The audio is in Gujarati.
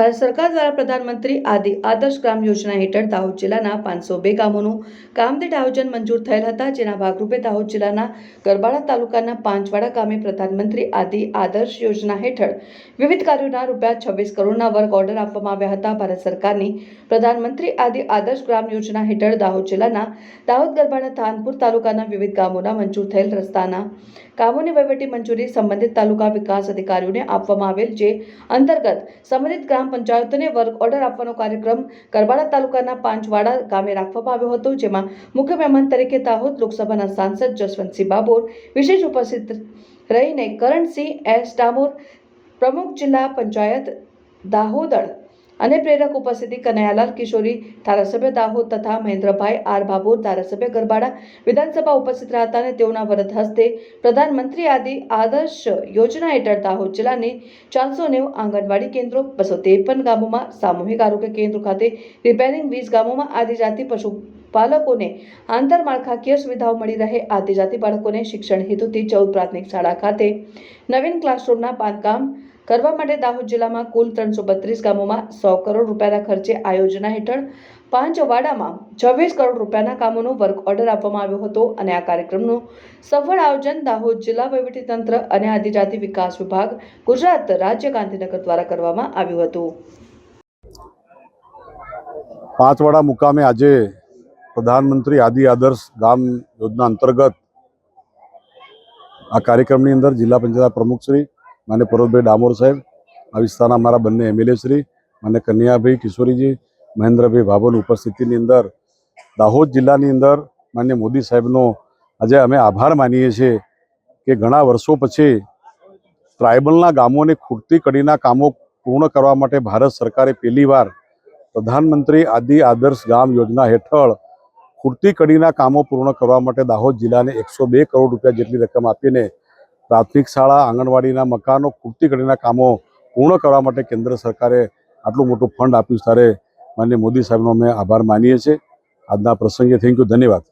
ભારત સરકાર દ્વારા પ્રધાનમંત્રી આદિ આદર્શ ગ્રામ યોજના હેઠળ દાહોદ જિલ્લાના પાંચસો બે ગામોનું કામદીઠ આયોજન મંજૂર થયેલ હતા, જેના ભાગરૂપે દાહોદ જિલ્લાના ગરબાડા તાલુકાના પાંચવાડા ગામે પ્રધાનમંત્રી આદિ આદર્શ યોજના હેઠળ વિવિધ કાર્યોના રૂપિયા છવ્વીસ કરોડના વર્ક ઓર્ડર આપવામાં આવ્યા હતા. ભારત સરકારની પ્રધાનમંત્રી આદિ આદર્શ ગ્રામ યોજના હેઠળ દાહોદ જિલ્લાના દાહોદ ગરબાડા થાનપુર તાલુકાના વિવિધ ગામોના મંજૂર થયેલ રસ્તાના કામોની વહીવટી મંજૂરી સંબંધિત તાલુકા વિકાસ અધિકારીઓને આપવામાં આવેલ, જે અંતર્ગત સંબંધિત ગ્રામ પંચાયતોને વર્ક ઓર્ડર આપવાનો કાર્યક્રમ કરબાડા તાલુકાના પાંચવાડા ગામે રાખવામાં આવ્યો હતો, જેમાં મુખ્ય મહેમાન તરીકે દાહોદ લોકસભાના સાંસદ જસવંતસિંહ બાબોર, વિશેષ ઉપસ્થિત રહીને કરણસિંહ એસ ડામોર, પ્રમુખ જિલ્લા પંચાયત દાહોદળ અને પ્રેરક ઉપસ્થિતિ કનૈયાલાલ કિશોરી ધારાસભ્ય દાહોદ તથા મહેન્દ્રભાઈ આર બાબુર ધારાસભ્ય ગરબાડા વિધાનસભા ઉપસ્થિત રહ્યા અને તેઓના વરદ હસ્તે પ્રધાનમંત્રી આદિ આદર્શ યોજના હેઠળ દાહોદ જિલ્લાની ચારસો નેવું આંગણવાડી કેન્દ્રો, બસો ત્રેપન ગામોમાં સામૂહિક આરોગ્ય કેન્દ્રો ખાતે રિપેરિંગ વીસ ગામોમાં આદિજાતિ પશુપાલકોને આંતરમાળખાકીય સુવિધાઓ મળી રહે. આદિજાતિ બાળકોને શિક્ષણ હેતુથી ચૌદ પ્રાથમિક શાળા ખાતે નવીન ક્લાસરૂમના બાંધકામ કરવા માટે દાહોદ જિલ્લામાં કુલ ત્રણસો બત્રીસ ગામોમાં સો કરોડ રૂપિયાના ખર્ચે આ યોજના હેઠળ પાંચ વાડામાં છવ્વીસ કરોડ રૂપિયાના કામોનો વર્ક ઓર્ડર આપવામાં આવ્યો હતો અને આ કાર્યક્રમનું સફળ આયોજન દાહોદ જિલ્લા વહીવટીતંત્ર અને આદિજાતિ વિકાસ વિભાગ, ગુજરાત રાજ્ય ગાંધીનગર દ્વારા કરવામાં આવ્યું હતું. પાંચવાડા મુકામે આજે પ્રધાનમંત્રી આદિ આદર્શ ગામ યોજના અંતર્ગત આ કાર્યક્રમની અંદર જિલ્લા પંચાયત પ્રમુખ શ્રી માન્ય પરોતભાઈ ડામોર સાહેબ, આ વિસ્તારના મારા બંને એમએલએ શ્રી અને કન્યાભાઈ કિશોરીજી, મહેન્દ્રભાઈ ભાભોની ઉપસ્થિતિની અંદર, દાહોદ જિલ્લાની અંદર માન્ય મોદી સાહેબનો આજે અમે આભાર માનીએ છીએ કે ઘણા વર્ષો પછી ટ્રાઇબલના ગામોને ખૂટતી કડીના કામો પૂર્ણ કરવા માટે ભારત સરકારે પહેલીવાર પ્રધાનમંત્રી આદિ આદર્શ ગામ યોજના હેઠળ ખૂટતી કડીના કામો પૂર્ણ કરવા માટે દાહોદ જિલ્લાને એકસો કરોડ રૂપિયા જેટલી રકમ આપીને પ્રાથમિક શાળા, આંગણવાડીના મકાનો, ખૂટતી ઘડીના કામો પૂર્ણ કરવા માટે કેન્દ્ર સરકારે આટલું મોટું ફંડ આપ્યું ત્યારે માન્ય મોદી સાહેબનો અમે આભાર માનીએ છીએ. આજના પ્રસંગે થેન્ક યુ ધન્યવાદ.